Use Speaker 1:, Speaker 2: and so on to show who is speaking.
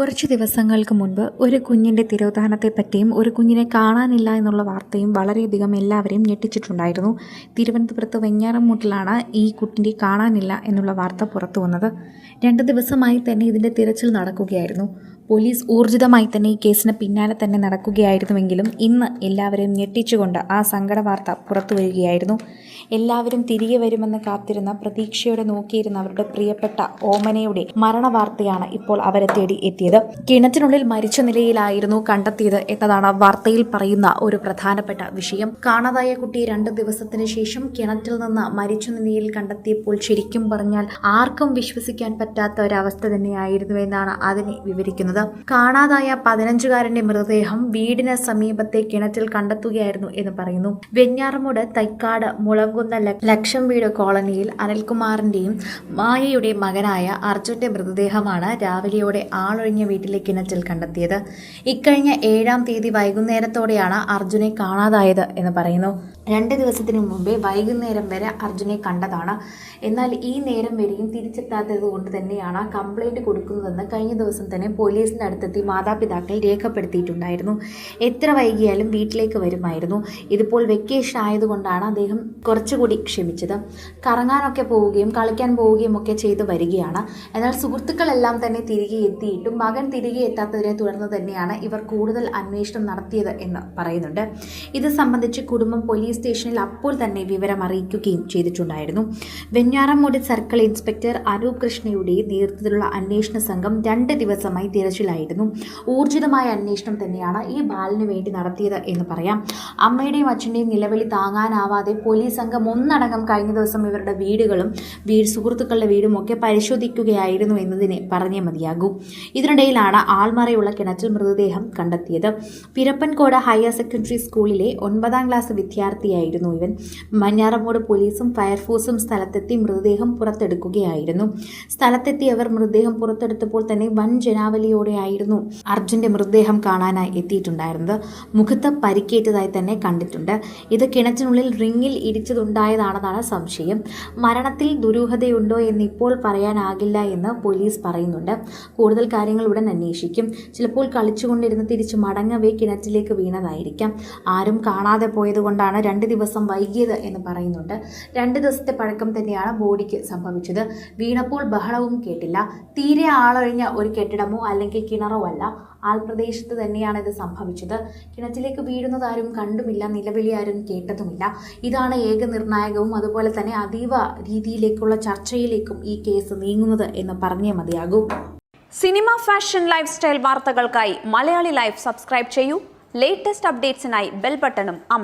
Speaker 1: കുറച്ച് ദിവസങ്ങൾക്ക് മുൻപ് ഒരു കുഞ്ഞിന്റെ തിരോധാനത്തെപ്പറ്റിയും ഒരു കുഞ്ഞിനെ കാണാനില്ല എന്നുള്ള വാർത്തയും വളരെയധികം എല്ലാവരെയും ഞെട്ടിച്ചിട്ടുണ്ടായിരുന്നു. തിരുവനന്തപുരത്ത് വെഞ്ഞാറമൂട്ടിലാണ് ഈ കുട്ടിന്റെ കാണാനില്ല എന്നുള്ള വാർത്ത പുറത്തു വന്നത് രണ്ട് ദിവസമായി തന്നെ ഇതിന്റെ തിരച്ചിൽ നടക്കുകയായിരുന്നു. പോലീസ് ഊർജിതമായി തന്നെ ഈ കേസിന് പിന്നാലെ തന്നെ നടക്കുകയായിരുന്നുവെങ്കിലും ഇന്ന് എല്ലാവരെയും ഞെട്ടിച്ചുകൊണ്ട് ആ സങ്കട വാർത്ത പുറത്തു വരികയായിരുന്നു. എല്ലാവരും തിരികെ വരുമെന്ന് കാത്തിരുന്ന പ്രതീക്ഷയോടെ നോക്കിയിരുന്ന അവരുടെ പ്രിയപ്പെട്ട ഓമനയുടെ മരണവാർത്തയാണ് ഇപ്പോൾ അവരെ തേടി എത്തിയത്. കിണറ്റിനുള്ളിൽ മരിച്ച നിലയിലായിരുന്നു കണ്ടെത്തിയത് എന്നതാണ് വാർത്തയിൽ പറയുന്ന ഒരു പ്രധാനപ്പെട്ട വിഷയം. കാണാതായ കുട്ടി രണ്ട് ദിവസത്തിന് ശേഷം കിണറ്റിൽ നിന്ന് മരിച്ച നിലയിൽ കണ്ടെത്തിയപ്പോൾ ശരിക്കും പറഞ്ഞാൽ ആർക്കും വിശ്വസിക്കാൻ പറ്റാത്ത ഒരവസ്ഥ തന്നെയായിരുന്നു എന്നാണ് അതിനെ വിവരിക്കുന്നത്. കാണാതായ പതിനഞ്ചുകാരന്റെ മൃതദേഹം വീടിന് സമീപത്തെ കിണറ്റിൽ കണ്ടെത്തുകയായിരുന്നു എന്ന് പറയുന്നു. വെഞ്ഞാറമൂട് തൈക്കാട് മുളങ്കുന്ന ലക്ഷം വീട് കോളനിയിൽ അനിൽകുമാറിന്റെയും മായയുടെ മകനായ അർജുന്റെ മൃതദേഹമാണ് രാവിലെയോടെ ആളൊഴിഞ്ഞ വീട്ടിലെ കിണറ്റിൽ കണ്ടെത്തിയത്. ഇക്കഴിഞ്ഞ ഏഴാം തീയതി വൈകുന്നേരത്തോടെയാണ് അർജുനെ കാണാതായത് എന്ന് പറയുന്നു. രണ്ട് ദിവസത്തിന് മുമ്പേ വൈകുന്നേരം വരെ അർജുനെ കണ്ടതാണ്. എന്നാൽ ഈ നേരം വരെയും തിരിച്ചെത്താത്തത് കൊണ്ട് തന്നെയാണ് കംപ്ലൈന്റ് കൊടുക്കുന്നതെന്ന് കഴിഞ്ഞ ദിവസം തന്നെ പോലീസിന്റെ അടുത്തെത്തി മാതാപിതാക്കൾ രേഖപ്പെടുത്തിയിട്ടുണ്ടായിരുന്നു. എത്ര വൈകിയാലും വീട്ടിലേക്ക് വരുമായിരുന്നു. ഇതിപ്പോൾ വെക്കേഷൻ ആയതുകൊണ്ടാണ് അദ്ദേഹം കുറച്ചുകൂടി ക്ഷമിച്ചത്. കറങ്ങാനൊക്കെ പോവുകയും കളിക്കാൻ പോവുകയും ഒക്കെ ചെയ്ത് വരികയാണ്. എന്നാൽ സുഹൃത്തുക്കളെല്ലാം തന്നെ തിരികെ എത്തിയിട്ടും മകൻ തിരികെ എത്താത്തതിനെ തുടർന്ന് തന്നെയാണ് ഇവർ കൂടുതൽ അന്വേഷണം നടത്തിയത് എന്ന് പറയുന്നുണ്ട്. ഇത് സംബന്ധിച്ച് കുടുംബം പോലീസ് സ്റ്റേഷനിൽ അപ്പോൾ തന്നെ വിവരം അറിയിക്കുകയും ചെയ്തിട്ടുണ്ടായിരുന്നു. വെഞ്ഞാറമൂട് സർക്കിൾ ഇൻസ്പെക്ടർ അനൂപ് കൃഷ്ണയുടെ നേതൃത്വത്തിലുള്ള അന്വേഷണ സംഘം രണ്ട് ദിവസമായി തിരച്ചിലായിരുന്നു. ഊർജിതമായ അന്വേഷണം തന്നെയാണ് ഈ ബാലിന് വേണ്ടി നടത്തിയത് എന്ന് പറയാം. അമ്മയുടെയും അച്ഛന്റെയും നിലവിളി താങ്ങാനാവാതെ പോലീസ് സംഘം ഒന്നടങ്കം കഴിഞ്ഞ ദിവസം ഇവരുടെ വീടുകളും വീട് സുഹൃത്തുക്കളുടെ വീടും ഒക്കെ പരിശോധിക്കുകയായിരുന്നു എന്നതിനെ പറഞ്ഞേ മതിയാകൂ. ഇതിനിടയിലാണ് ആൾമറയുള്ള കിണറ്റിൽ മൃതദേഹം കണ്ടെത്തിയത്. പിരപ്പൻകോട് ഹയർ സെക്കൻഡറി സ്കൂളിലെ ഒൻപതാം ക്ലാസ് വിദ്യാർത്ഥിയായിരുന്നു ഇവൻ. മഞ്ഞാറമൂട് പോലീസും ഫയർഫോഴ്സും സ്ഥലത്തെത്തി മൃതദേഹം പുറത്തെടുക്കുകയായിരുന്നു. സ്ഥലത്തെത്തി അവർ മൃതദേഹം പുറത്തെടുത്തപ്പോൾ തന്നെ വൻ ജനാവലിയോടെയായിരുന്നു അർജുന്റെ മൃതദേഹം കാണാനായി എത്തിയിട്ടുണ്ടായിരുന്നത്. മുഖത്ത് പരിക്കേറ്റതായി തന്നെ കണ്ടിട്ടുണ്ട്. ഇത് കിണറ്റിനുള്ളിൽ റിങ്ങിൽ ഇടിച്ചതുണ്ടായതാണെന്നാണ് സംശയം. മരണത്തിൽ ദുരൂഹതയുണ്ടോ എന്ന് ഇപ്പോൾ പറയാനാകില്ല എന്ന് പോലീസ് പറയുന്നുണ്ട്. കൂടുതൽ കാര്യങ്ങൾ ഉടൻ അന്വേഷിക്കും. ചിലപ്പോൾ കളിച്ചുകൊണ്ടിരുന്ന് തിരിച്ചു മടങ്ങവേ കിണറ്റിലേക്ക് വീണതായിരിക്കാം. ആരും കാണാതെ പോയതുകൊണ്ടാണ് രണ്ട് ദിവസം വൈകിയത് എന്ന് പറയുന്നുണ്ട്. രണ്ട് ദിവസത്തെ പഴക്കം തന്നെയാണ് ബോഡിക്ക് സംഭവിച്ചത്. വീണപ്പോൾ ബഹളവും കേട്ടില്ല. തീരെ ആളൊഴിഞ്ഞ ഒരു കെട്ടിടമോ അല്ലെങ്കിൽ കിണറോ അല്ല ആൾപ്രദേശത്ത് തന്നെയാണ് ഇത് സംഭവിച്ചത്. കിണറ്റിലേക്ക് വീഴുന്നതാരും കണ്ടുമില്ല നിലവിളി ആരും കേട്ടതുമില്ല. ഇതാണ് ഏക നിർണായകവും അതുപോലെ തന്നെ അതീവ രീതിയിലേക്കുള്ള ചർച്ചയിലേക്കും ഈ കേസ് നീങ്ങുന്നത് എന്ന് പറഞ്ഞേ മതിയാകൂ.
Speaker 2: സിനിമ ഫാഷൻ ലൈഫ് സ്റ്റൈൽ വാർത്തകൾക്കായി മലയാളി ലൈഫ് സബ്സ്ക്രൈബ് ചെയ്യൂ. ലേറ്റസ്റ്റ് അപ്ഡേറ്റ്സിനായി ബെൽ ബട്ടണും അമർ